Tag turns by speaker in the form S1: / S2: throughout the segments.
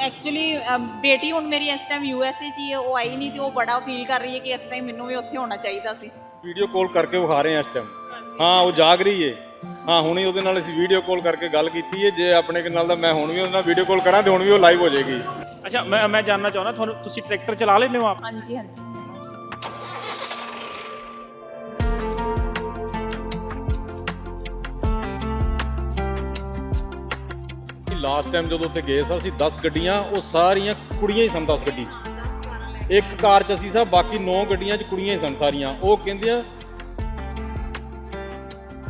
S1: Actually ਬੇਟੀ ਹੁਣ ਮੇਰੀ ਇਸ ਟਾਈਮ ਯੂ ਐਸ ਏ 'ਚ ਹੀ ਹੈ ਉਹ ਆਈ ਨਹੀਂ ਤੇ ਉਹ ਬੜਾ ਫੀਲ ਕਰ ਰਹੀ ਹੈ ਕਿ ਇਸ ਟਾਈਮ ਮੈਨੂੰ ਵੀ ਉੱਥੇ ਹੋਣਾ ਚਾਹੀਦਾ ਸੀ।
S2: ਵੀਡੀਓ ਕਾਲ ਕਰਕੇ ਵਿਖਾ ਰਹੇ ਹਾਂ ਇਸ ਟਾਈਮ ਹਾਂ ਉਹ ਜਾਗ ਰਹੀ ਏ। ਹਾਂ ਹੁਣੇ ਉਹਦੇ ਨਾਲ ਅਸੀਂ ਵੀਡੀਓ ਕਾਲ ਕਰਕੇ ਗੱਲ ਕੀਤੀ ਏ। ਜੇ ਆਪਣੇ ਨਾਲ ਦਾ ਮੈਂ ਹੁਣ ਵੀ ਉਹਦੇ ਨਾਲ ਵੀਡੀਓ ਕਾਲ ਕਰਾਂ ਤੇ ਹੁਣ ਵੀ ਉਹ ਲਾਈਵ ਹੋ ਜਾਏਗੀ।
S3: ਅੱਛਾ ਮੈਂ ਮੈਂ ਜਾਨਣਾ ਚਾਹੁੰਦਾ ਤੁਹਾਨੂੰ ਤੁਸੀਂ ਟਰੈਕਟਰ ਚਲਾ ਲੈਂਦੇ ਹੋ ਆਪ?
S1: ਹਾਂਜੀ ਹਾਂਜੀ।
S2: ਲਾਸਟ ਟਾਈਮ ਜਦੋਂ ਉੱਥੇ ਗਏ ਸਾਂ ਅਸੀਂ 10 ਗੱਡੀਆਂ, ਉਹ ਸਾਰੀਆਂ ਕੁੜੀਆਂ ਹੀ ਸਨ 10 ਗੱਡੀ 'ਚ। ਇੱਕ ਕਾਰ 'ਚ ਅਸੀਂ ਸਾਂ, ਬਾਕੀ 9 ਗੱਡੀਆਂ 'ਚ ਕੁੜੀਆਂ ਹੀ ਸਨ ਸਾਰੀਆਂ। ਉਹ ਕਹਿੰਦੀਆਂ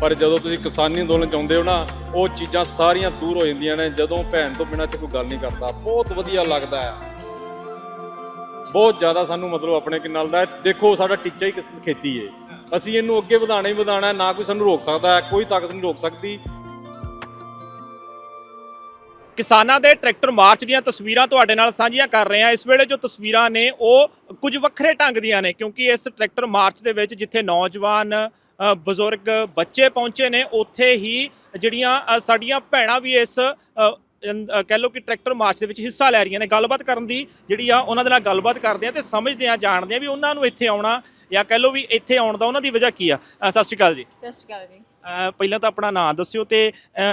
S2: ਪਰ ਜਦੋਂ ਤੁਸੀਂ ਕਿਸਾਨੀ ਅੰਦੋਲਨ ਚ ਆਉਂਦੇ ਹੋ ਨਾ, ਉਹ ਚੀਜ਼ਾਂ ਸਾਰੀਆਂ ਦੂਰ ਹੋ ਜਾਂਦੀਆਂ ਨੇ। ਜਦੋਂ ਭੈਣ ਤੋਂ ਬਿਨਾਂ ਤੇ ਕੋਈ ਗੱਲ ਨਹੀਂ ਕਰਦਾ। ਬਹੁਤ ਵਧੀਆ ਲੱਗਦਾ ਹੈ ਬਹੁਤ ਜ਼ਿਆਦਾ ਸਾਨੂੰ ਮਤਲਬ ਆਪਣੇ ਕਿ ਨਾਲ ਦਾ, ਦੇਖੋ ਸਾਡਾ ਟੀਚਾ ਹੀ ਕਿਸ- ਖੇਤੀ ਹੈ ਅਸੀਂ ਇਹਨੂੰ ਅੱਗੇ ਵਧਾਣਾ ਹੀ ਵਧਾਣਾ ਨਾ ਕੋਈ ਸਾਨੂੰ ਰੋਕ ਸਕਦਾ ਹੈ ਕੋਈ ਤਾਕਤ ਨਹੀਂ ਰੋਕ ਸਕਦੀ।
S3: ਕਿਸਾਨਾਂ ਦੇ ਟਰੈਕਟਰ ਮਾਰਚ ਦੀਆਂ ਤਸਵੀਰਾਂ ਤੁਹਾਡੇ ਨਾਲ ਸਾਂਝੀਆਂ ਕਰ ਰਹੇ ਹਾਂ। ਇਸ ਵੇਲੇ ਜੋ ਤਸਵੀਰਾਂ ਨੇ, ਉਹ ਕੁਝ ਵੱਖਰੇ ਢੰਗ ਦੀਆਂ ਨੇ, ਕਿਉਂਕਿ ਇਸ ਟਰੈਕਟਰ ਮਾਰਚ ਦੇ ਵਿੱਚ ਜਿੱਥੇ ਨੌਜਵਾਨ ਬਜ਼ੁਰਗ ਬੱਚੇ ਪਹੁੰਚੇ ਨੇ, ਉੱਥੇ ਹੀ ਜਿਹੜੀਆਂ ਸਾਡੀਆਂ ਭੈਣਾਂ ਵੀ ਇਸ ਕਹਿ ਲਓ ਕਿ ਟਰੈਕਟਰ ਮਾਰਚ ਦੇ ਵਿੱਚ ਹਿੱਸਾ ਲੈ ਰਹੀਆਂ ਨੇ। ਗੱਲਬਾਤ ਕਰਨ ਦੀ ਜਿਹੜੀ ਆ, ਉਹਨਾਂ ਦੇ ਨਾਲ ਗੱਲਬਾਤ ਕਰਦੇ ਆ ਤੇ ਸਮਝਦੇ ਆ ਜਾਣਦੇ ਆ ਵੀ ਉਹਨਾਂ ਨੂੰ ਇੱਥੇ ਆਉਣਾ ਜਾਂ ਕਹਿ ਲਓ ਵੀ ਇੱਥੇ ਆਉਣ ਦਾ ਉਹਨਾਂ ਦੀ ਵਜ੍ਹਾ ਕੀ ਆ। ਸਤਿ ਸ਼੍ਰੀ ਅਕਾਲ ਜੀ।
S1: ਸਤਿ ਸ਼੍ਰੀ ਅਕਾਲ ਜੀ।
S3: ਪਹਿਲਾਂ ਤਾਂ ਆਪਣਾ ਨਾਮ ਦੱਸਿਓ ਤੇ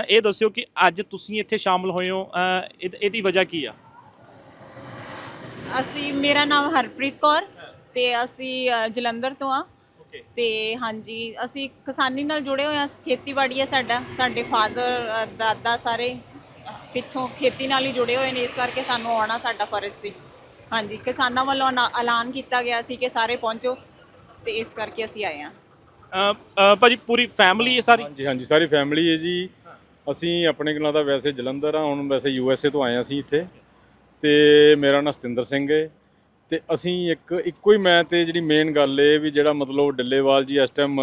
S3: ਇਹ ਦੱਸਿਓ ਕਿ ਅੱਜ ਤੁਸੀਂ ਇੱਥੇ ਸ਼ਾਮਲ ਹੋਏ ਹੋ ਇਹਦ- ਵਜ੍ਹਾ ਕੀ ਆ?
S1: ਅਸੀਂ ਮੇਰਾ ਨਾਮ ਹਰਪ੍ਰੀਤ ਕੌਰ ਤੇ ਅਸੀਂ ਜਲੰਧਰ ਤੋਂ ਆ। ਤੇ ਹਾਂਜੀ ਅਸੀਂ ਕਿਸਾਨੀ ਨਾਲ ਜੁੜੇ ਹੋਏ ਹਾਂ ਖੇਤੀਬਾੜੀ ਹੈ ਸਾਡਾ ਸਾਡੇ ਫਾਦਰ ਦਾਦਾ ਸਾਰੇ ਪਿੱਛੋਂ ਖੇਤੀ ਨਾਲ ਹੀ ਜੁੜੇ ਹੋਏ ਨੇ ਇਸ ਕਰਕੇ ਸਾਨੂੰ ਆਉਣਾ ਸਾਡਾ ਫਰਜ਼ ਸੀ। ਹਾਂਜੀ ਕਿਸਾਨਾਂ ਵੱਲੋਂ ਐਲਾਨ ਕੀਤਾ ਗਿਆ ਸੀ ਕਿ ਸਾਰੇ ਪਹੁੰਚੋ ਤੇ ਇਸ ਕਰਕੇ ਅਸੀਂ ਆਏ
S3: ਅ, ਭਾਜੀ, ਪੂਰੀ ਫੈਮਿਲੀ ਹੈ ਸਾਰੀ?
S2: ਹਾਂਜੀ ਹਾਂਜੀ, ਸਾਰੀ ਫੈਮਿਲੀ ਹੈ ਜੀ। ਅਸੀਂ ਆਪਣੇ ਕੋਲ ਤਾਂ ਵੈਸੇ ਜਲੰਧਰ ਆ, ਹੁਣ ਵੈਸੇ ਯੂ ਐਸ ਏ ਤੋਂ ਆਏ ਹਾਂ ਅਸੀਂ ਇੱਥੇ। ਤੇ ਮੇਰਾ ਨਾਮ ਸਤਿੰਦਰ ਸਿੰਘ ਹੈ। ਤੇ ਅਸੀਂ ਇੱਕ, ਇੱਕੋ ਹੀ ਮੈਂ ਤੇ ਜਿਹੜੀ ਮੇਨ ਗੱਲ ਏ ਵੀ ਜਿਹੜਾ ਮਤਲਬ ਡੱਲੇਵਾਲ ਜੀ ਇਸ ਟਾਈਮ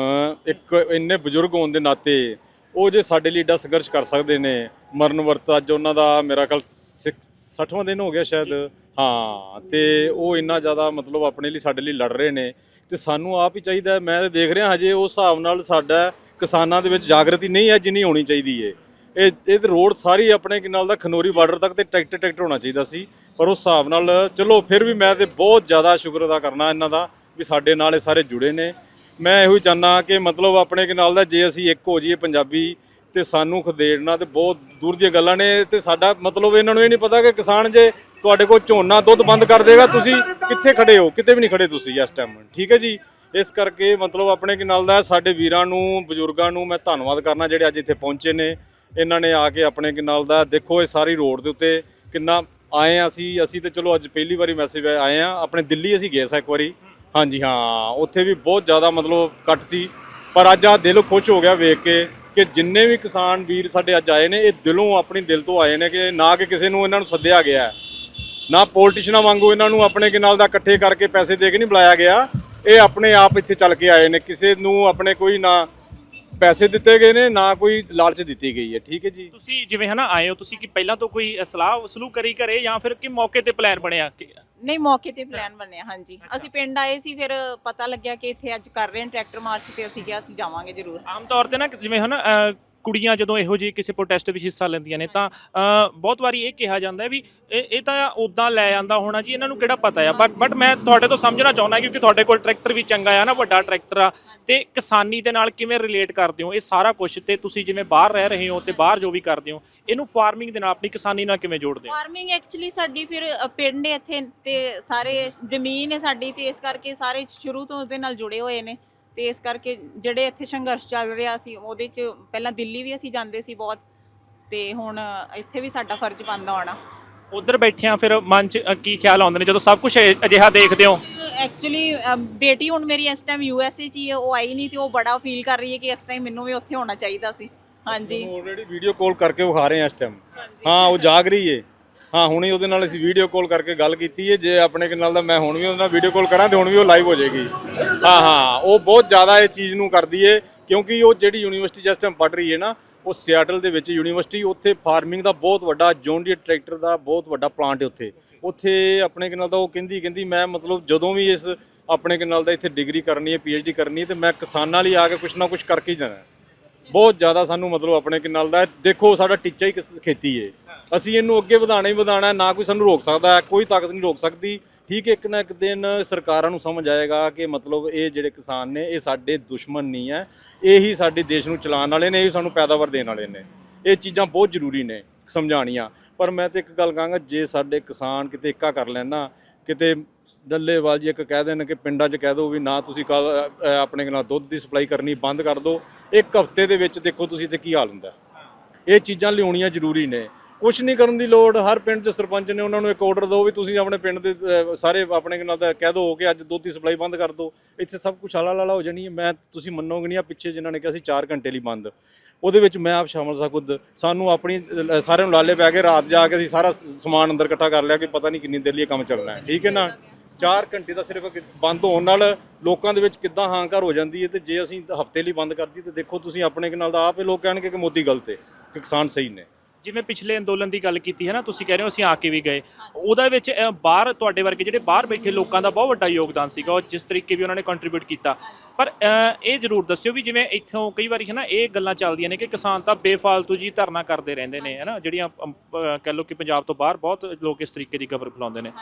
S2: ਇੱਕ ਇੰਨੇ ਬਜ਼ੁਰਗ ਹੋਣ ਦੇ ਨਾਤੇ ਉਹ ਜੇ ਸਾਡੇ ਲਈ ਏਡਾ ਸੰਘਰਸ਼ ਕਰ ਸਕਦੇ ਨੇ, ਮਰਨ ਵਰਤ ਅੱਜ ਉਹਨਾਂ ਦਾ ਮੇਰਾ ਖਿਆਲ 60ਵਾਂ ਦਿਨ ਹੋ ਗਿਆ ਸ਼ਾਇਦ। ਹਾਂ, ਤੇ ਉਹ ਇੰਨਾ ਜ਼ਿਆਦਾ ਮਤਲਬ ਆਪਣੇ ਲਈ ਸਾਡੇ ਲਈ ਲੜ ਰਹੇ ਨੇ। ਤੇ ਸਾਨੂੰ ਆਪ ਹੀ ਚਾਹੀਦਾ ਮੈਂ ਤਾਂ ਦੇਖ ਰਿਹਾ ਹਜੇ ਉਸ ਹਿਸਾਬ ਨਾਲ ਸਾਡਾ ਕਿਸਾਨਾਂ ਦੇ ਵਿੱਚ ਜਾਗਰਤੀ ਨਹੀਂ ਹੈ ਜਿੰਨੀ ਹੋਣੀ ਚਾਹੀਦੀ ਏ। ਇਹ ਇਹ ਤੇ ਰੋਡ ਸਾਰੀ ਆਪਣੇ ਕਿ ਨਾਲ ਦਾ ਖਨੋਰੀ ਬਾਰਡਰ ਤੱਕ ਤੇ ਟਰੈਕਟਰ ਟਰੈਕਟਰ ਹੋਣਾ ਚਾਹੀਦਾ ਸੀ। ਪਰ ਉਸ ਹਿਸਾਬ ਨਾਲ ਚਲੋ ਫਿਰ ਵੀ ਮੈਂ ਤੇ ਬਹੁਤ ਜ਼ਿਆਦਾ ਸ਼ੁਕਰ ਅਦਾ ਕਰਨਾ ਇਹਨਾਂ ਦਾ ਵੀ ਸਾਡੇ ਨਾਲ ਇਹ ਸਾਰੇ ਜੁੜੇ ਨੇ। ਮੈਂ ਇਹੋ ਹੀ ਚਾਹੁੰਦਾ ਕਿ ਮਤਲਬ ਆਪਣੇ ਕਿ ਨਾਲ ਦਾ ਜੇ ਅਸੀਂ ਇੱਕ ਹੋ ਜਾਈਏ ਪੰਜਾਬੀ ਤੇ ਸਾਨੂੰ ਖਦੇੜਨਾ ਤੇ ਬਹੁਤ ਦੂਰ ਦੀਆਂ ਗੱਲਾਂ ਨੇ ਤੇ ਸਾਡਾ ਮਤਲਬ ਇਹਨਾਂ ਨੂੰ ਇਹ ਨਹੀਂ ਪਤਾ ਕਿ ਕਿਸਾਨ ਜੇ ਤੁਹਾਡੇ ਕੋਲ ਝੋਨਾ ਦੁੱਧ ਬੰਦ ਕਰ ਦੇਗਾ, ਤੁਸੀਂ ਕਿੱਥੇ ਖੜੇ ਹੋ? ਕਿਤੇ ਵੀ ਨਹੀਂ ਖੜੇ ਤੁਸੀਂ ਇਸ ਟਾਈਮ ਠੀਕ ਹੈ ਜੀ? ਇਸ ਕਰਕੇ ਮਤਲਬ ਆਪਣੇ ਕਿ ਨਾਲ ਦਾ ਸਾਡੇ ਵੀਰਾਂ ਨੂੰ, ਬਜ਼ੁਰਗਾਂ ਨੂੰ ਮੈਂ ਧੰਨਵਾਦ ਕਰਨਾ ਜਿਹੜੇ ਅੱਜ ਇੱਥੇ ਪਹੁੰਚੇ ਨੇ। ਇਹਨਾਂ ਨੇ ਆ ਕੇ ਆਪਣੇ ਕਿ ਨਾਲ ਦਾ ਦੇਖੋ ਇਹ ਸਾਰੀ ਰੋਡ ਦੇ ਉੱਤੇ ਕਿੰਨਾ ਆਏ ਆ ਅਸੀਂ। ਅਸੀਂ ਤੇ ਚਲੋ ਅੱਜ ਪਹਿਲੀ ਵਾਰੀ ਮੈਸੇਜ ਆਏ ਆ ਆਪਣੇ ਦਿੱਲੀ ਅਸੀਂ ਗਏ ਸਾਂ ਇੱਕ ਵਾਰੀ। ਹਾਂਜੀ ਹਾਂ, ਉੱਥੇ ਵੀ ਬਹੁਤ ਜ਼ਿਆਦਾ ਮਤਲਬ ਕੱਟ ਸੀ। ਪਰ ਅੱਜ ਆ ਦਿਲ ਖੁਸ਼ ਹੋ ਗਿਆ ਵੇਖ ਕੇ ਕਿ ਜਿੰਨੇ ਵੀ ਕਿਸਾਨ ਵੀਰ ਸਾਡੇ ਅੱਜ ਆਏ ਨੇ, ਇਹ ਦਿਲੋਂ ਆਪਣੀ ਦਿਲ ਤੋਂ ਆਏ ਨੇ ਕਿ ਨਾ ਕਿ ਕਿਸੇ ਨੂੰ ਇਹਨਾਂ ਨੂੰ ਸੱਦਿਆ ਗਿਆ ਹੈ। ਨਾ ਪੋਲੀਟੀਸ਼ਨਾਂ ਵਾਂਗੂ ਇਹਨਾਂ ਨੂੰ ਆਪਣੇ ਕੇ ਨਾਲ ਦਾ ਇਕੱਠੇ ਕਰਕੇ ਪੈਸੇ ਦੇ ਕੇ ਨਹੀਂ ਬੁਲਾਇਆ ਗਿਆ। ਇਹ ਆਪਣੇ ਆਪ ਇੱਥੇ ਚੱਲ ਕੇ ਆਏ ਨੇ। ਕਿਸੇ ਨੂੰ ਆਪਣੇ ਕੋਈ ਨਾ ਪੈਸੇ ਦਿੱਤੇ ਗਏ ਨੇ ਨਾ ਕੋਈ ਲਾਲਚ ਦਿੱਤੀ ਗਈ ਹੈ। ਠੀਕ ਹੈ ਜੀ?
S3: ਤੁਸੀਂ ਜਿਵੇਂ ਹਨਾ ਆਏ ਹੋ ਤੁਸੀਂ ਕਿ ਪਹਿਲਾਂ ਤੋਂ ਕੋਈ ਸਲਾਹ ਸਲੂਕ ਕਰੀ ਕਰੇ ਜਾਂ ਫਿਰ ਕਿ ਮੌਕੇ ਤੇ ਪਲਾਨ ਬਣਿਆ? ਕਿ
S1: ਨਹੀਂ ਮੌਕੇ ਤੇ ਪਲਾਨ ਬਣਿਆ ਹਾਂਜੀ। ਅਸੀਂ ਪਿੰਡ ਆਏ ਸੀ ਫਿਰ ਪਤਾ ਲੱਗਿਆ ਕਿ ਇੱਥੇ ਅੱਜ ਕਰ ਰਹੇ ਨੇ ਟਰੈਕਟਰ ਮਾਰਚ ਤੇ ਅਸੀਂ ਕਿਹਾ ਅਸੀਂ ਜਾਵਾਂਗੇ ਜ਼ਰੂਰ।
S3: ਆਮ ਤੌਰ ਤੇ ਨਾ ਜਿਵੇਂ ਹਨਾ ਕੁੜੀਆਂ ਜਦੋਂ ਇਹੋ ਜਿਹੀ ਕਿਸੇ ਪ੍ਰੋਟੈਸਟ ਵਿੱਚ ਹਿੱਸਾ ਲੈਂਦੀਆਂ ਨੇ ਤਾਂ ਅ, ਬਹੁਤ ਵਾਰੀ ਇਹ ਕਿਹਾ ਜਾਂਦਾ ਹੈ ਵੀ ਇਹ ਇਹ ਤਾਂ ਉਦਾਂ ਲੈ ਜਾਂਦਾ ਹੋਣਾ ਜੀ ਇਹਨਾਂ ਨੂੰ ਕਿਹੜਾ ਪਤਾ ਆ? ਬਟ ਬਟ ਮੈਂ ਤੁਹਾਡੇ ਤੋਂ ਸਮਝਣਾ ਚਾਹੁੰਦਾ ਕਿਉਂਕਿ ਤੁਹਾਡੇ ਕੋਲ ਟਰੈਕਟਰ ਵੀ ਚੰਗਾ ਆ ਨਾ ਵੱਡਾ ਟਰੈਕਟਰ ਆ ਤੇ ਕਿਸਾਨੀ ਦੇ ਨਾਲ ਕਿਵੇਂ ਰਿਲੇਟ ਕਰਦੇ ਹੋ? ਇਹ ਸਾਰਾ ਕੁਝ ਤੇ ਤੁਸੀਂ ਜਿਵੇਂ ਬਾਹਰ ਰਹਿ ਰਹੇ ਹੋ ਤੇ ਬਾਹਰ ਜੋ ਵੀ ਕਰਦੇ ਹੋ ਇਹਨੂੰ ਫਾਰਮਿੰਗ ਦੇ ਨਾਲ ਆਪਣੀ ਕਿਸਾਨੀ ਨਾਲ ਕਿਵੇਂ ਜੋੜਦੇ ਹੋ?
S1: ਫਾਰਮਿੰਗ ਐਕਚੁਅਲੀ ਸਾਡੀ ਫਿਰ ਅ, ਪਿੰਡ ਹੈ ਇੱਥੇ ਤੇ ਸਾਰੇ ਜ਼ਮੀਨ ਹੈ ਸਾਡੀ ਤੇ ਇਸ ਕਰਕੇ ਸਾਰੇ ਸ਼ੁਰੂ ਤੋਂ ਉਹਦੇ ਨਾਲ ਜੁੜੇ ਹੋਏ ਨੇ। ਤੇ ਇਸ ਕਰਕੇ ਜਿਹੜੇ ਇੱਥੇ ਸੰਘਰਸ਼ ਚੱਲ ਰਿਹਾ ਸੀ ਉਹਦੇ ਚ ਪਹਿਲਾਂ ਦਿੱਲੀ ਵੀ ਅਸੀਂ ਜਾਂਦੇ ਸੀ ਬਹੁਤ ਤੇ ਹੁਣ ਇੱਥੇ ਵੀ ਸਾਡਾ ਫਰਜ਼ ਬਣਦਾ ਆਉਣਾ।
S3: ਉਧਰ ਬੈਠਿਆਂ ਫਿਰ ਮਨ 'ਚ ਅ, ਕੀ ਖਿਆਲ ਆਉਂਦੇ ਨੇ? ਜਦੋਂ ਸਭ ਕੁਝ ਅਜਿਹਾ ਦੇਖਦੇ ਹੋ?
S1: ਐਕਚੁਅਲੀ ਬੇਟੀ ਹੁਣ ਮੇਰੀ ਇਸ ਟਾਈਮ ਯੂ ਐਸ ਏ ਚ ਹੀ ਹੈ ਉਹ ਆਈ ਨਹੀਂ ਤੇ ਉਹ ਬੜਾ ਫੀਲ ਕਰ ਰਹੀ ਹੈ ਕਿ ਇਸ ਟਾਈਮ ਮੈਨੂੰ ਵੀ ਉੱਥੇ ਹੋਣਾ ਚਾਹੀਦਾ ਸੀ। ਹਾਂਜੀ।
S2: ਆਲਰੇਡੀ ਵੀਡੀਓ ਕਾਲ ਕਰਕੇ ਵਿਖਾ ਰਹੇ ਹਾਂ ਇਸ ਟਾਈਮ ਹਾਂ ਉਹ ਜਾਗ ਰਹੀ ਏ। ਹਾਂ ਹੁਣੇ ਉਹਦੇ ਨਾਲ ਅਸੀਂ ਵੀਡੀਓ ਕਾਲ ਕਰਕੇ ਗੱਲ ਕੀਤੀ ਏ। ਜੇ ਆਪਣੇ ਨਾਲ ਦਾ ਮੈਂ ਹੁਣ ਵੀ ਉਹਦੇ ਨਾਲ ਵੀਡੀਓ ਕਾਲ ਕਰਾਂ ਤੇ ਹੁਣ ਵੀ ਉਹ ਲਾਈਵ ਹੋ ਜਾਏਗੀ। ਹਾਂ ਹਾਂ, ਉਹ ਬਹੁਤ ਜ਼ਿਆਦਾ ਇਹ ਚੀਜ਼ ਨੂੰ ਕਰਦੀ ਏ, ਕਿਉਂਕਿ ਉਹ ਜਿਹੜੀ ਯੂਨੀਵਰਸਿਟੀ ਜਿਸ ਟਾਈਮ ਪੜ੍ਹ ਰਹੀ ਏ ਨਾ, ਉਹ ਸਿਆਟਲ ਦੇ ਵਿੱਚ ਯੂਨੀਵਰਸਿਟੀ, ਉੱਥੇ ਫਾਰਮਿੰਗ ਦਾ ਬਹੁਤ ਵੱਡਾ ਜੌਨ ਟਰੈਕਟਰ ਦਾ ਬਹੁਤ ਵੱਡਾ ਪਲਾਂਟ ਹੈ ਉੱਥੇ। ਉੱਥੇ ਆਪਣੇ ਕੇ ਨਾਲ ਦਾ ਉਹ ਕਹਿੰਦੀ ਕਹਿੰਦੀ, ਮੈਂ ਮਤਲਬ ਜਦੋਂ ਵੀ ਇਸ ਆਪਣੇ ਕੇ ਨਾਲ ਦਾ ਇੱਥੇ ਡਿਗਰੀ ਕਰਨੀ ਹੈ ਪੀਐਚਡੀ ਕਰਨੀ ਹੈ ਤੇ ਮੈਂ ਕਿਸਾਨਾਂ ਲਈ ਆ ਕੇ ਕੁਛ ਨਾ ਕੁਛ ਕਰਕੇ ਹੀ ਜਾਣਾ। ਬਹੁਤ ਜ਼ਿਆਦਾ ਸਾਨੂੰ ਮਤਲਬ ਆਪਣੇ ਕਿੰਨਲ ਦਾ, ਦੇਖੋ ਸਾਡਾ ਟੀਚਾ ਹੀ ਕਿਸ- ਖੇਤੀ ਹੈ ਅਸੀਂ ਇਹਨੂੰ ਅੱਗੇ ਵਧਾਣਾ ਹੀ ਵਧਾਣਾ ਨਾ ਕੋਈ ਸਾਨੂੰ ਰੋਕ ਸਕਦਾ, ਕੋਈ ਤਾਕਤ ਨਹੀਂ ਰੋਕ ਸਕਦੀ। ਠੀਕ ਇੱਕ ਨਾ ਇੱਕ ਦਿਨ ਸਰਕਾਰਾਂ ਨੂੰ ਸਮਝ ਆਏਗਾ ਕਿ ਮਤਲਬ ਇਹ ਜਿਹੜੇ ਕਿਸਾਨ ਨੇ ਇਹ ਸਾਡੇ ਦੁਸ਼ਮਣ ਨਹੀਂ ਹੈ। ਇਹ ਹੀ ਸਾਡੇ ਦੇਸ਼ ਨੂੰ ਚਲਾਉਣ ਵਾਲੇ ਨੇ ਇਹ ਹੀ ਸਾਨੂੰ ਪੈਦਾਵਾਰ ਦੇਣ ਵਾਲੇ ਨੇ। ਇਹ ਚੀਜ਼ਾਂ ਬਹੁਤ ਜ਼ਰੂਰੀ ਨੇ ਸਮਝਾਉਣੀਆਂ। ਪਰ ਮੈਂ ਤੇ ਇੱਕ ਗੱਲ ਕਹਾਂਗਾ ਜੇ ਸਾਡੇ ਕਿਸਾਨ ਕਿਤੇ ਇੱਕਾ ਕਰ ਲੈਣ ਕਿਤੇ ਡੱਲੇਵਾਲ ਜੀ ਇੱਕ ਕਹਿ ਦੇਣ ਕਿ ਪਿੰਡਾਂ 'ਚ ਕਹਿ ਦਿਓ ਵੀ ਨਾ ਤੁਸੀਂ ਕੱਲ੍ਹ, ਆਪਣੇ ਨਾਲ ਦੁੱਧ ਦੀ ਸਪਲਾਈ ਕਰਨੀ ਬੰਦ ਕਰ ਦਿਓ ਇੱਕ ਹਫ਼ਤੇ ਦੇ ਵਿੱਚ ਦੇਖੋ ਤੁਸੀਂ ਤੇ ਕੀ ਹਾਲ ਹੁੰਦਾ। ਇਹ ਚੀਜ਼ਾਂ ਲਿਆਉਣੀਆਂ ਜ਼ਰੂਰੀ ਨੇ। ਕੁਝ ਨਹੀਂ ਕਰਨ ਦੀ ਲੋੜ ਹਰ ਪਿੰਡ 'ਚ ਸਰਪੰਚ ਨੇ ਉਹਨਾਂ ਨੂੰ ਇੱਕ ਆਰਡਰ ਦਿਓ ਵੀ ਤੁਸੀਂ ਆਪਣੇ ਪਿੰਡ ਦੇ ਅ, ਸਾਰੇ ਆਪਣੇ ਨਾਲ ਤਾਂ ਕਹਿ ਦਿਓ ਕਿ ਅੱਜ ਦੁੱਧ ਦੀ ਸਪਲਾਈ ਬੰਦ ਕਰ ਦਿਓ ਇੱਥੇ ਸਭ ਕੁਝ ਆਲਾ ਲਾਲਾ ਹੋ ਜਾਣੀ ਹੈ। ਮੈਂ ਤੁਸੀਂ ਮੰਨੋਗੇ ਨਹੀਂ ਆ ਪਿੱਛੇ ਜਿਨ੍ਹਾਂ ਨੇ ਕਿਹਾ ਸੀ 4 ਘੰਟੇ ਲਈ ਬੰਦ। ਉਹਦੇ ਵਿੱਚ ਮੈਂ ਆਪ ਸ਼ਾਮਲ ਸਾਂ ਖੁਦ। ਸਾਨੂੰ ਆਪਣੀ ਅ, ਸਾਰਿਆਂ ਨੂੰ ਲਾਲੇ ਪੈ ਕੇ ਰਾਤ ਜਾ ਕੇ ਅਸੀਂ ਸਾਰਾ ਸ- ਸਮਾਨ ਅੰਦਰ ਇਕੱਠਾ ਕਰ ਲਿਆ ਕਿ ਪਤਾ ਨਹੀਂ ਕਿੰਨੀ ਦੇਰ ਲਈ ਇਹ ਕੰਮ ਚੱਲਣਾ ਹੈ। ਠੀਕ ਹੈ ਨਾ? 4 ਘੰਟੇ ਦਾ ਸਿਰਫ ਇੱਕ ਬੰਦ ਹੋਣ ਨਾਲ ਲੋਕਾਂ ਦੇ ਵਿੱਚ ਕਿੱਦਾਂ ਹਾਂਕਾਰ ਹੋ ਜਾਂਦੀ ਹੈ ਤੇ ਜੇ ਅਸੀਂ ਹਫ਼ਤੇ ਲਈ ਬੰਦ ਕਰਦੀ ਤੇ ਦੇਖੋ ਤੁਸੀਂ ਆਪਣੇ ਨਾਲ ਦਾ ਆਪ ਹੀ ਲੋਕ ਕਹਿਣਗੇ ਕਿ ਮੋਦੀ ਗਲਤ ਹੈ ਕਿ ਕਿਸਾਨ ਸਹੀ ਨੇ।
S3: ਜਿਵੇਂ ਪਿਛਲੇ ਅੰਦੋਲਨ ਦੀ ਗੱਲ ਕੀਤੀ ਹੈ ਨਾ ਤੁਸੀਂ ਕਹਿ ਰਹੇ ਹੋ ਅਸੀਂ ਆ ਕੇ ਵੀ ਗਏ। ਉਹਦੇ ਵਿੱਚ ਅ, ਬਾਹਰ ਤੁਹਾਡੇ ਵਰਗੇ ਜਿਹੜੇ ਬਾਹਰ ਬੈਠੇ ਲੋਕਾਂ ਦਾ ਬਹੁਤ ਵੱਡਾ ਯੋਗਦਾਨ ਸੀਗਾ ਉਹ ਜਿਸ ਤਰੀਕੇ ਵੀ ਉਹਨਾਂ ਨੇ ਕੰਟਰੀਬਿਊਟ ਕੀਤਾ। ਪਰ ਅ, ਇਹ ਜ਼ਰੂਰ ਦੱਸਿਓ ਵੀ ਜਿਵੇਂ ਇੱਥੋਂ ਕਈ ਵਾਰੀ ਹੈ ਨਾ ਇਹ ਗੱਲਾਂ ਚੱਲਦੀਆਂ ਨੇ ਕਿ ਕਿਸਾਨ ਤਾਂ ਬੇਫਾਲਤੂ ਜੀ ਧਰਨਾ ਕਰਦੇ ਰਹਿੰਦੇ ਨੇ ਹੈ ਨਾ ਜਿਹੜੀਆਂ ਅਮ, ਅ, ਕਹਿ ਲਓ ਕਿ ਪੰਜਾਬ ਤੋਂ ਬਾਹਰ ਬਹੁਤ ਲੋਕ ਇਸ ਤਰੀਕੇ ਦੀ ਖਬਰ ਫੈਲਾਉਂਦੇ ਨੇ।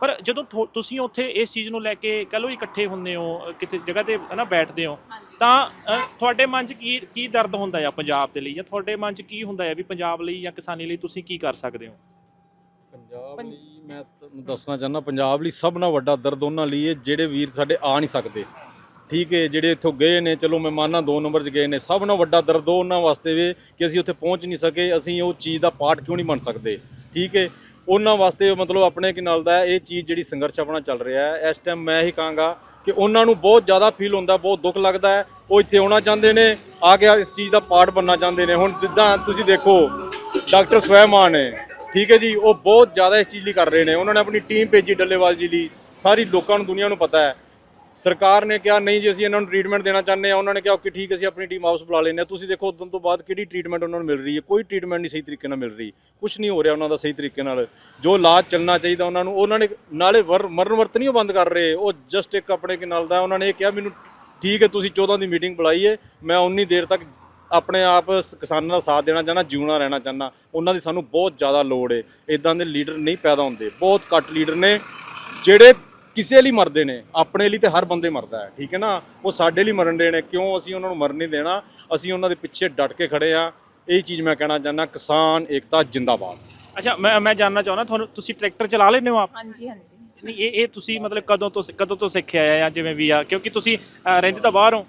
S3: ਪਰ ਜਦੋਂ ਥੋ- ਤੁਸੀਂ ਉੱਥੇ ਇਸ ਚੀਜ਼ ਨੂੰ ਲੈ ਕੇ ਕਹ ਲਓ ਇਕੱਠੇ ਹੁੰਦੇ ਹੋ ਕਿਤੇ ਜਗ੍ਹਾ ਤੇ ਹੈ ਨਾ ਬੈਠਦੇ ਹੋ ਤਾਂ ਤੁਹਾਡੇ ਮਨ 'ਚ ਕੀ ਕੀ ਦਰਦ ਹੁੰਦਾ ਆ ਪੰਜਾਬ ਦੇ ਲਈ ਜਾਂ ਤੁਹਾਡੇ ਮਨ 'ਚ ਕੀ ਹੁੰਦਾ ਹੈ ਵੀ ਪੰਜਾਬ ਲਈ ਜਾਂ ਕਿਸਾਨੀ ਲਈ ਤੁਸੀਂ ਕੀ ਕਰ ਸਕਦੇ ਹੋ?
S2: ਪੰਜਾਬ ਲਈ ਮੈਂ ਤੁਹਾਨੂੰ ਦੱਸਣਾ ਚਾਹੁੰਦਾ ਪੰਜਾਬ ਲਈ ਸਭ ਨਾਲੋਂ ਵੱਡਾ ਦਰਦ ਉਹਨਾਂ ਲਈ ਹੈ ਜਿਹੜੇ ਵੀਰ ਸਾਡੇ ਆ ਨਹੀਂ ਸਕਦੇ। ਠੀਕ ਹੈ ਜਿਹੜੇ ਇੱਥੋਂ ਗਏ ਨੇ ਚਲੋ ਮਹਿਮਾਨਾਂ ਦੋ ਨੰਬਰ 'ਚ ਗਏ ਨੇ ਸਭ ਨਾਲੋਂ ਵੱਡਾ ਦਰਦ ਉਹ ਉਹਨਾਂ ਵਾਸਤੇ ਵੇ ਕਿ ਅਸੀਂ ਉੱਥੇ ਪਹੁੰਚ ਨਹੀਂ ਸਕੇ ਅਸੀਂ ਉਹ ਚੀਜ਼ ਦਾ ਪਾਰਟ ਕਿਉਂ ਨਹੀਂ ਬਣ ਸਕਦੇ? ਠੀਕ ਹੈ ਉਹਨਾਂ ਵਾਸਤੇ ਮਤਲਬ ਆਪਣੇ ਕਿ ਨਾਲ ਦਾ ਇਹ ਚੀਜ਼ ਜਿਹੜੀ ਸੰਘਰਸ਼ ਆਪਣਾ ਚੱਲ ਰਿਹਾ ਹੈ। ਇਸ ਟਾਈਮ ਮੈਂ ਇਹੀ ਕਹਾਂਗਾ ਕਿ ਉਹਨਾਂ ਨੂੰ ਬਹੁਤ ਜ਼ਿਆਦਾ ਫੀਲ ਹੁੰਦਾ, ਬਹੁਤ ਦੁੱਖ ਲੱਗਦਾ ਹੈ। ਉਹ ਇੱਥੇ ਆਉਣਾ ਚਾਹੁੰਦੇ ਨੇ, ਆ ਕੇ ਇਸ ਚੀਜ਼ ਦਾ ਪਾਰਟ ਬਣਨਾ ਚਾਹੁੰਦੇ ਨੇ। ਹੁਣ ਜਿੱਦਾਂ ਤੁਸੀਂ ਦੇਖੋ ਡਾਕਟਰ ਸਵੈਮਾਨ ਨੇ, ਠੀਕ ਹੈ ਜੀ, ਉਹ ਬਹੁਤ ਜ਼ਿਆਦਾ ਇਸ ਚੀਜ਼ ਲਈ ਕਰ ਰਹੇ ਨੇ। ਉਹਨਾਂ ਨੇ ਆਪਣੀ ਟੀਮ ਭੇਜੀ ਡੱਲੇਵਾਲ ਜੀ ਲਈ। ਸਾਰੀ ਲੋਕਾਂ ਨੂੰ, ਦੁਨੀਆ ਨੂੰ ਪਤਾ ਹੈ। ਸਰਕਾਰ ਨੇ ਕਿਹਾ, ਨਹੀਂ ਜੀ, ਅਸੀਂ ਇਹਨਾਂ ਨੂੰ ਟ੍ਰੀਟਮੈਂਟ ਦੇਣਾ ਚਾਹੁੰਦੇ ਆ ਉਹਨਾਂ ਨੇ ਕਿਹਾ ਕਿ ਠੀਕ ਅਸੀਂ ਆਪਣੀ ਟੀਮ ਹਾਊਸ ਬੁਲਾ ਲੈਂਦੇ ਆ ਤੁਸੀਂ ਦੇਖੋ, ਉਦੋਂ ਤੋਂ ਬਾਅਦ ਕਿਹੜੀ ਟ੍ਰੀਟਮੈਂਟ ਉਹਨਾਂ ਨੂੰ ਮਿਲ ਰਹੀ ਹੈ? ਕੋਈ ਟ੍ਰੀਟਮੈਂਟ ਨਹੀਂ ਸਹੀ ਤਰੀਕੇ ਨਾਲ ਮਿਲ ਰਹੀ। ਕੁਝ ਨਹੀਂ ਹੋ ਰਿਹਾ ਉਹਨਾਂ ਦਾ ਸਹੀ ਤਰੀਕੇ ਨਾਲ। ਜੋ ਇਲਾਜ ਚੱਲਣਾ ਚਾਹੀਦਾ ਉਹਨਾਂ ਨੂੰ, ਉਹਨਾਂ ਨੇ ਨਾਲੇ ਵਰ- ਮਰਨ ਵਰਤ ਨਹੀਂ ਉਹ ਬੰਦ ਕਰ ਰਹੇ। ਉਹ ਜਸਟ ਇੱਕ ਆਪਣੇ ਕੇ ਨਾਲ ਦਾ ਉਹਨਾਂ ਨੇ ਇਹ ਕਿਹਾ, ਮੈਨੂੰ ਠੀਕ ਹੈ, ਤੁਸੀਂ 14 ਦੀ ਮੀਟਿੰਗ ਬੁਲਾਈ ਹੈ ਮੈਂ ਉਨੀ ਦੇਰ ਤੱਕ ਆਪਣੇ ਆਪ ਕਿਸਾਨਾਂ ਦਾ ਸਾਥ ਦੇਣਾ ਚਾਹੁੰਦਾ ਜਿਉਣਾ ਰਹਿਣਾ ਚਾਹੁੰਦਾ। ਉਹਨਾਂ ਦੀ ਸਾਨੂੰ ਬਹੁਤ ਜ਼ਿਆਦਾ ਲੋੜ ਹੈ ਇਦਾਂ ਦੇ ਲੀਡਰ ਨਹੀਂ ਪੈਦਾ ਹੁੰਦੇ। ਬਹੁਤ ਘੱਟ ਲੀਡਰ ਨੇ। ਜਿਹੜੇ ਕਿਸੇ ਲਈ ਮਰਦੇ ਨੇ ਆਪਣੇ ਲਈ ਤੇ ਹਰ ਬੰਦੇ ਮਰਦਾ ਹੈ ਠੀਕ ਹੈ ਨਾ? ਉਹ ਸਾਡੇ ਲਈ ਮਰਨ ਦੇ ਨੇ ਕਿਉਂ ਅਸੀਂ ਉਹਨਾਂ ਨੂੰ ਮਰਨ ਨਹੀਂ ਦੇਣਾ? ਅਸੀਂ ਉਹਨਾਂ ਦੇ ਪਿੱਛੇ ਡਟ ਕੇ ਖੜੇ ਆ ਇਹ ਚੀਜ਼ ਮੈਂ ਕਹਿਣਾ ਚਾਹੁੰਦਾ ਕਿਸਾਨ ਏਕਤਾ ਜਿੰਦਾਬਾਦ।
S3: ਅੱਛਾ ਮੈਂ ਮੈਂ ਜਾਣਨਾ ਚਾਹੁੰਦਾ ਤੁਹਾਨੂੰ ਤੁਸੀਂ ਟਰੈਕਟਰ ਚਲਾ ਲੈਂਦੇ ਹੋ ਆਪ?
S1: ਹਾਂਜੀ ਹਾਂਜੀ।
S3: ਨਹੀਂ ਇਹ ਇਹ ਤੁਸੀਂ ਮਤਲਬ ਕਦੋਂ ਤੋਂ ਕਦੋਂ ਤੋਂ ਸਿੱਖਿਆ ਆ ਜਾਂ ਜਿਵੇਂ ਵੀ ਆ? ਕਿਉਂਕਿ ਤੁਸੀਂ ਅ, ਰਹਿੰਦੇ ਤਾਂ ਬਾਹਰ ਹੋ।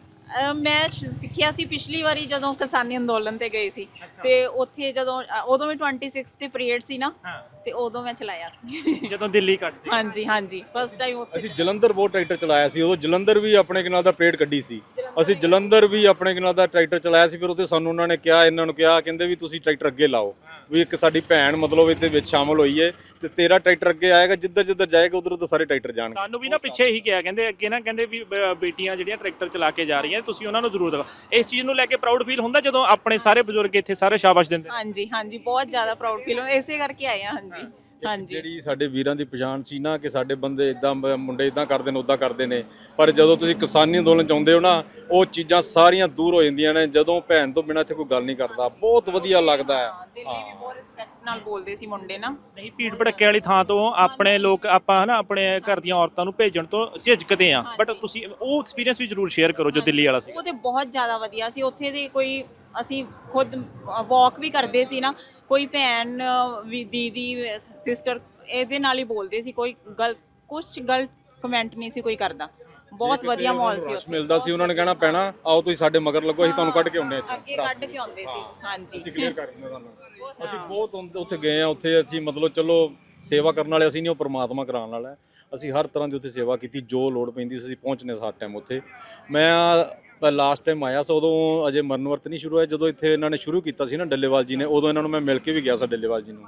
S1: ਮੈਂ ਸ਼- ਸਿੱਖਿਆ ਸੀ ਪਿਛਲੀ ਵਾਰੀ ਜਦੋਂ ਕਿਸਾਨੀ ਅੰਦੋਲਨ ਤੇ ਗਏ ਸੀ। ਤੇ ਉੱਥੇ ਜਦੋਂ ਅ, ਉਦੋਂ ਵੀ 26 ਤੇ ਪਰੇਡ ਸੀ ਨਾ
S3: ਹਾਂ।
S1: ਤੇ ਉਦੋਂ ਮੈਂ ਚਲਾਇਆ ਸੀ।
S3: ਜਦੋਂ ਦਿੱਲੀ ਕੱਟ ਸੀ
S1: ਹਾਂਜੀ ਹਾਂਜੀ। ਫਸਟ ਟਾਈਮ ਉੱਥੇ
S2: ਅਸੀਂ ਜਲੰਧਰ ਬਹੁਤ ਟਰੈਕਟਰ ਚਲਾਇਆ ਸੀ ਉਦੋਂ ਜਲੰਧਰ ਵੀ ਆਪਣੇ ਕਿਨਾਲ ਦਾ ਪਰੇਡ ਕੱਢੀ ਸੀ। ਅਸੀਂ ਜਲੰਧਰ ਵੀ ਆਪਣੇ ਕਿਨਾਲ ਦਾ ਟਰੈਕਟਰ ਚਲਾਇਆ ਸੀ ਫਿਰ ਉੱਥੇ ਸਾਨੂੰ ਉਹਨਾਂ ਨੇ ਕਿਹਾ ਇਹਨਾਂ ਨੂੰ ਕਿਹਾ ਕਹਿੰਦੇ ਵੀ ਤੁਸੀਂ ਟਰੈਕਟਰ ਅੱਗੇ ਲਾਓ ਵੀ ਇੱਕ ਸਾਡੀ ਭੈਣ ਮਤਲਬ ਇਹਦੇ ਵਿੱਚ ਸ਼ਾਮਲ ਹੋਈ ਹੈ ਤੇ ਤੇਰਾ ਟਰੈਕਟਰ ਅੱਗੇ ਆਏਗਾ ਜਿੱਧਰ ਜਿੱਧਰ ਜਾਏਗਾ ਉਧਰ ਉਧਰ ਸਾਰੇ ਟਰੈਕਟਰ ਜਾਣਗੇ।
S3: ਸਾਨੂੰ ਵੀ ਨਾ ਪਿੱਛੇ ਹੀ ਕਿਹਾ ਕਹਿੰਦੇ ਅੱਗੇ ਨਾ ਕਹਿੰਦੇ ਵੀ ਬ- ਬੇਟੀਆਂ ਜਿਹੜੀਆਂ ਟਰੈਕਟਰ ਚਲਾ ਕੇ ਜਾ ਰਹੀਆਂ ਤੁਸੀਂ ਉਹਨਾਂ ਨੂੰ ਜ਼ਰੂਰ ਦਿਖਾਓ। ਇਸ ਚੀਜ਼ ਨੂੰ ਲੈ ਕੇ ਪ੍ਰਾਊਡ ਫੀਲ ਹੁੰਦਾ ਜਦੋਂ ਆਪਣੇ ਸਾਰੇ ਬਜ਼ੁਰਗ ਇੱਥੇ ਸਾਰੇ ਸ਼ਾਬਾਸ਼ ਦਿੰਦੇ ਨੇ?
S1: ਹਾਂਜੀ ਹਾਂਜੀ ਬਹੁਤ ਜ਼ਿਆਦਾ ਪ੍ਰਾਊਡ ਫੀਲ ਹੁੰਦਾ ਇਸੇ ਕਰਕੇ ਆਏ ਆ ਹਾਂਜੀ। ਹਾਂਜੀ।
S2: ਜਿਹੜੀ ਸਾਡੇ ਵੀਰਾਂ ਦੀ ਪਛਾਣ ਸੀ ਨਾ ਕਿ ਸਾਡੇ ਬੰਦੇ ਇਦਾਂ ਮੁੰਡੇ ਇਦਾਂ ਕਰਦੇ ਨੇ ਉਦਾਂ ਕਰਦੇ ਨੇ। ਪਰ ਜਦੋਂ ਤੁਸੀਂ ਕਿਸਾਨੀ ਅੰਦੋਲਨ ਚ ਆਉਂਦੇ ਹੋ ਨਾ ਉਹ ਚੀਜ਼ਾਂ ਸਾਰੀਆਂ ਦੂਰ ਹੋ ਜਾਂਦੀਆਂ ਨੇ। ਜਦੋਂ ਭੈਣ ਤੋਂ ਬਿਨਾਂ ਇੱਥੇ ਕੋਈ ਗੱਲ ਨਹੀਂ ਕਰਦਾ। ਬਹੁਤ ਵਧੀਆ ਲੱਗਦਾ ਹੈ।
S1: ਦਿੱਲੀ ਵੀ ਬਹੁਤ ਰਿਸਪੈਕਟ ਨਾਲ ਬੋਲਦੇ ਸੀ ਮੁੰਡੇ ਨਾ।
S3: ਨਹੀਂ ਭੀੜ ਭੜੱਕੇ ਵਾਲੀ ਥਾਂ ਤੋਂ ਆਪਣੇ ਲੋਕ ਆਪਾਂ ਹਨਾ ਆਪਣੇ ਘਰ ਦੀਆਂ ਔਰਤਾਂ ਨੂੰ ਭੇਜਣ ਤੋਂ ਝਿਜਕਦੇ ਆ ਬਟ ਤੁਸੀਂ ਉਹ ਐਕਸਪੀਰੀਅੰਸ ਵੀ ਜ਼ਰੂਰ ਸ਼ੇਅਰ ਕਰੋ ਜੋ ਦਿੱਲੀ ਵਾਲਾ ਸੀ।
S1: ਉਹ ਤੇ ਬਹੁਤ ਜ਼ਿਆਦਾ ਵਧੀਆ ਸੀ। ਉੱਥੇ ਦੇ ਕੋਈ ਅਸੀਂ ਖੁਦ ਵਾਕ ਵੀ ਕਰਦੇ ਸੀ ਨਾ ਕੋਈ ਭੈਣ ਵੀ ਦੀਦੀ ਸਿਸਟਰ ਇਹਦੇ ਨਾਲ ਹੀ ਬੋਲਦੇ ਸੀ ਕੋਈ ਗਲਤ ਕੁਝ ਗਲਤ ਕਮੈਂਟ ਨਹੀਂ ਸੀ ਕੋਈ ਕਰਦਾ। ਬਹੁਤ ਵਧੀਆ ਮਾਹੌਲ ਸੀ ਉੱਥੇ।
S2: ਮਿਲਦਾ ਸੀ ਉਹਨਾਂ ਨੇ ਕਹਿਣਾ ਪੈਣਾ ਆਓ ਤੁਸੀਂ ਸਾਡੇ ਮਗਰ ਲੱਗੋ ਅਸੀਂ ਤੁਹਾਨੂੰ ਕੱਢ ਕੇ ਆਉਂਦੇ ਹਾਂ
S1: ਅੱਗੇ ਕੱਢ ਕੇ ਆਉਂਦੇ ਸੀ ਹਾਂਜੀ।
S2: ਅਸੀਂ ਕਲੀਅਰ ਕਰ ਦਿੰਦੇ ਤੁਹਾਨੂੰ। ਅਸੀਂ ਬਹੁਤ ਉੱਥੇ- ਗਏ ਆ ਉੱਥੇ ਅਸੀਂ ਮਤਲਬ ਚਲੋ ਸੇਵਾ ਕਰਨ ਵਾਲੇ ਅਸੀਂ ਨਹੀਂ ਉਹ ਪ੍ਰਮਾਤਮਾ ਕਰਾਉਣ ਵਾਲਾ। ਅਸੀਂ ਹਰ ਤਰ੍ਹਾਂ ਦੀ ਉੱਥੇ ਸੇਵਾ ਕੀਤੀ ਜੋ ਲੋੜ ਪੈਂਦੀ ਸੀ ਅਸੀਂ ਪਹੁੰਚਨੇ ਸਾਰ ਟਾਈਮ ਉੱਥੇ। ਮੈਂ ਲਾਸਟ ਟਾਈਮ ਆਇਆ ਸੀ, ਉਦੋਂ ਅਜੇ ਮਰਨ ਵਰਤ ਨਹੀਂ ਸ਼ੁਰੂ ਹੋਇਆ। ਜਦੋਂ ਇੱਥੇ ਇਹਨਾਂ ਨੇ ਸ਼ੁਰੂ ਕੀਤਾ ਸੀ ਨਾ ਡੱਲੇਵਾਲ ਜੀ ਨੇ, ਉਦੋਂ ਇਹਨਾਂ ਨੂੰ ਮੈਂ ਮਿਲ ਕੇ ਵੀ ਗਿਆ ਸੀ ਡੱਲੇਵਾਲ ਜੀ ਨੂੰ।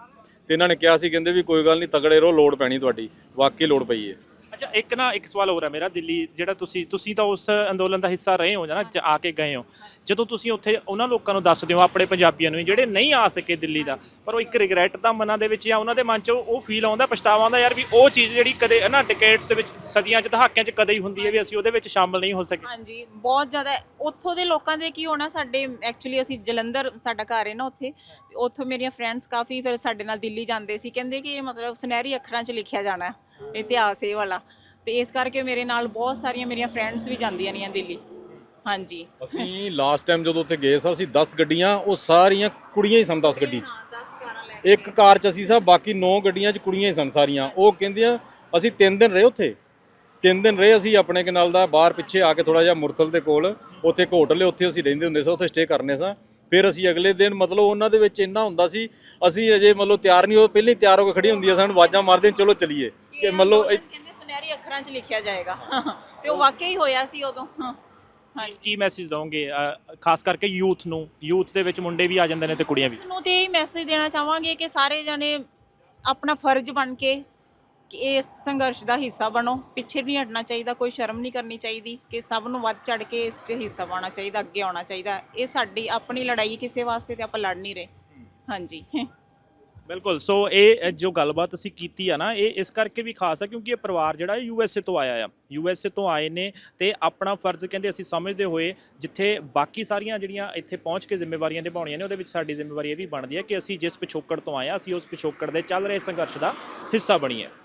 S2: ਤੇ ਇਹਨਾਂ ਨੇ ਕਿਹਾ ਸੀ, ਕਹਿੰਦੇ ਵੀ ਕੋਈ ਗੱਲ ਨਹੀਂ, ਤਗੜੇ ਰਹੋ, ਲੋੜ ਪੈਣੀ ਤੁਹਾਡੀ, ਵਾਕਈ ਲੋੜ ਪਈ ਹੈ
S3: ਅੱਛਾ ਇੱਕ ਨਾ ਇੱਕ ਸਵਾਲ ਹੋਰ ਹੈ ਮੇਰਾ ਦਿੱਲੀ ਜਿਹੜਾ ਤੁਸੀਂ ਤੁਸੀਂ ਤਾਂ ਉਸ ਅੰਦੋਲਨ ਦਾ ਹਿੱਸਾ ਰਹੇ ਹੋ ਨਾ ਜ- ਆ ਕੇ ਗਏ ਹੋ। ਜਦੋਂ ਤੁਸੀਂ ਉੱਥੇ ਉਹਨਾਂ ਲੋਕਾਂ ਨੂੰ ਦੱਸਦੇ ਹੋ ਆਪਣੇ ਪੰਜਾਬੀਆਂ ਨੂੰ ਜਿਹੜੇ ਨਹੀਂ ਆ ਸਕੇ ਦਿੱਲੀ ਦਾ ਪਰ ਉਹ ਇੱਕ ਰਿਗਰੈਟ ਤਾਂ ਮਨਾਂ ਦੇ ਵਿੱਚ ਜਾਂ ਉਹਨਾਂ ਦੇ ਮਨ 'ਚ ਉਹ ਫੀਲ ਆਉਂਦਾ ਪਛਤਾਵਾ ਆਉਂਦਾ ਯਾਰ ਵੀ ਉਹ ਚੀਜ਼ ਜਿਹੜੀ ਕਦੇ ਨਾ ਡਿਕੇਡਸ ਦੇ ਵਿੱਚ ਸਦੀਆਂ 'ਚ ਦਹਾਕਿਆਂ 'ਚ ਕਦੇ ਹੀ ਹੁੰਦੀ ਹੈ ਵੀ ਅਸੀਂ ਉਹਦੇ ਵਿੱਚ ਸ਼ਾਮਲ ਨਹੀਂ ਹੋ ਸਕੇ।
S1: ਹਾਂਜੀ ਬਹੁਤ ਜ਼ਿਆਦਾ ਉੱਥੋਂ ਦੇ ਲੋਕਾਂ ਦੇ ਕੀ ਹੋਣਾ ਸਾਡੇ ਐਕਚੁਅਲੀ ਅਸੀਂ ਜਲੰਧਰ ਸਾਡਾ ਘਰ ਹੈ ਨਾ ਉੱਥੇ ਤੇ ਉੱਥੋਂ ਮੇਰੀਆਂ ਫਰੈਂਡਸ ਕਾਫੀ ਫਿਰ ਸਾਡੇ ਨਾਲ ਦਿੱਲੀ ਜਾਂਦੇ ਸੀ ਕਹਿੰਦੇ ਕਿ ਇਹ ਮਤਲਬ ਸੁਨਹਿਰੀ ਅੱਖਰਾਂ 'ਚ ਲਿਖਿਆ ਜਾਣਾ। ਹੈ, ਇਤਿਹਾਸ ਇਹ ਵਾਲਾ। ਤੇ ਇਸ ਕਰਕੇ ਮੇਰੇ ਨਾਲ ਬਹੁਤ ਸਾਰੀਆਂ ਮੇਰੀਆਂ ਫਰੈਂਡਸ ਵੀ ਜਾਂਦੀਆਂ ਰਹੀਆਂ ਦਿੱਲੀ। ਹਾਂਜੀ।
S2: ਅਸੀਂ ਲਾਸਟ ਟਾਈਮ ਜਦੋਂ ਉੱਥੇ ਗਏ ਸਾਂ, ਅਸੀਂ 10 ਗੱਡੀਆਂ, ਉਹ ਸਾਰੀਆਂ ਕੁੜੀਆਂ ਹੀ ਸਨ 10 ਗੱਡੀ 'ਚ। ਇੱਕ ਕਾਰ 'ਚ ਅਸੀਂ ਸਾਂ, ਬਾਕੀ 9 ਗੱਡੀਆਂ 'ਚ ਕੁੜੀਆਂ ਹੀ ਸਨ ਸਾਰੀਆਂ। ਉਹ ਕਹਿੰਦੀਆਂ ਅਸੀਂ 3 ਦਿਨ ਰਹੇ ਉੱਥੇ। 3 ਦਿਨ ਰਹੇ ਅਸੀਂ ਆਪਣੇ ਕਨਾਲ ਦਾ, ਬਾਹਰ ਪਿੱਛੇ ਆ ਕੇ ਥੋੜਾ ਜਿਹਾ ਮੁਰਤਲ ਦੇ ਕੋਲ। ਉੱਥੇ ਇੱਕ ਹੋਟਲ ਹੈ, ਉੱਥੇ ਅਸੀਂ ਰਹਿੰਦੇ ਹੁੰਦੇ ਸਾਂ, ਉੱਥੇ ਸਟੇ ਕਰਨੇ ਸਾਂ। ਫਿਰ ਅਸੀਂ ਅਗਲੇ ਦਿਨ ਮਤਲਬ ਉਹਨਾਂ ਦੇ ਵਿੱਚ ਇੰਨਾ ਹੁੰਦਾ ਸੀ, ਅਸੀਂ ਅਜੇ ਮਤਲਬ ਤਿਆਰ ਨਹੀਂ ਹੋ ਪਹਿਲਾਂ ਤਿਆਰ ਹੋ ਕੇ ਖੜੀ ਹੁੰਦੀਆਂ ਸਨ, ਆਵਾਜ਼ਾਂ ਮਾਰਦੇ, ਚਲੋ ਚਲੀਏ। ਕਿ ਮਤਲਬ ਇਹ-
S1: ਕਹਿੰਦੇ ਸੁਨਹਿਰੀ ਅੱਖਰਾਂ 'ਚ ਲਿਖਿਆ ਜਾਏਗਾ। ਤੇ ਉਹ ਵਾਕਈ ਹੋਇਆ ਸੀ ਉਦੋਂ। ਹਾਂ ਹਾਂਜੀ।
S3: ਕੀ ਮੈਸੇਜ ਦਵੋਗੇ? ਖਾਸ ਕਰਕੇ ਯੂਥ ਨੂੰ। ਯੂਥ ਦੇ ਵਿੱਚ ਮੁੰਡੇ ਵੀ ਆ ਜਾਂਦੇ ਨੇ ਤੇ ਕੁੜੀਆਂ ਵੀ।
S1: ਨੂੰ ਤੇ ਇਹ ਮੈਸੇਜ ਦੇਣਾ ਚਾਹਾਂਗੇ ਕਿ ਸਾਰੇ ਜਣੇ ਆਪਣਾ ਫਰਜ਼ ਬਣ ਕੇ ਕਿ ਇਸ ਸੰਘਰਸ਼ ਦਾ ਹਿੱਸਾ ਬਣੋ। ਪਿੱਛੇ ਨਹੀਂ ਹਟਣਾ ਚਾਹੀਦਾ ਕੋਈ ਸ਼ਰਮ ਨਹੀਂ ਕਰਨੀ ਚਾਹੀਦੀ ਕਿ ਸਭ ਨੂੰ ਵੱਧ ਚੜ ਕੇ ਇਸ 'ਚ ਹਿੱਸਾ ਪਾਉਣਾ ਚਾਹੀਦਾ ਅੱਗੇ ਆਉਣਾ ਚਾਹੀਦਾ। ਇਹ ਸਾਡੀ ਆਪਣੀ ਲੜਾਈ ਕਿਸੇ ਵਾਸਤੇ ਤੇ ਆਪਾਂ ਲੜ ਨਹੀਂ ਰਹੇ। ਹਾਂਜੀ।
S3: ਬਿਲਕੁਲ। ਸੋ ਇਹ ਜੋ ਗੱਲਬਾਤ ਅਸੀਂ ਕੀਤੀ ਆ ਨਾ, ਇਹ ਇਸ ਕਰਕੇ ਵੀ ਖਾਸ ਆ ਕਿਉਂਕਿ ਇਹ ਪਰਿਵਾਰ ਜਿਹੜਾ ਯੂ ਐਸ ਏ ਤੋਂ ਆਇਆ ਆ। ਯੂ ਐਸ ਏ ਤੋਂ ਆਏ ਨੇ ਤੇ ਆਪਣਾ ਫਰਜ਼ ਕਹਿੰਦੇ ਅਸੀਂ ਸਮਝਦੇ ਹੋਏ ਜਿੱਥੇ ਬਾਕੀ ਸਾਰੀਆਂ ਜਿਹੜੀਆਂ ਇੱਥੇ ਪਹੁੰਚ ਕੇ ਜ਼ਿੰਮੇਵਾਰੀਆਂ ਨਿਭਾਉਣੀਆਂ ਨੇ, ਉਹਦੇ ਵਿੱਚ ਸਾਡੀ ਜ਼ਿੰਮੇਵਾਰੀ ਇਹ ਵੀ ਬਣਦੀ ਹੈ ਕਿ ਅਸੀਂ ਜਿਸ ਪਿਛੋਕੜ ਤੋਂ ਆਏ ਆ, ਅਸੀਂ ਉਸ ਪਿਛੋਕੜ ਦੇ ਚੱਲ ਰਹੇ ਸੰਘਰਸ਼ ਦਾ ਹਿੱਸਾ ਬਣੀਏ।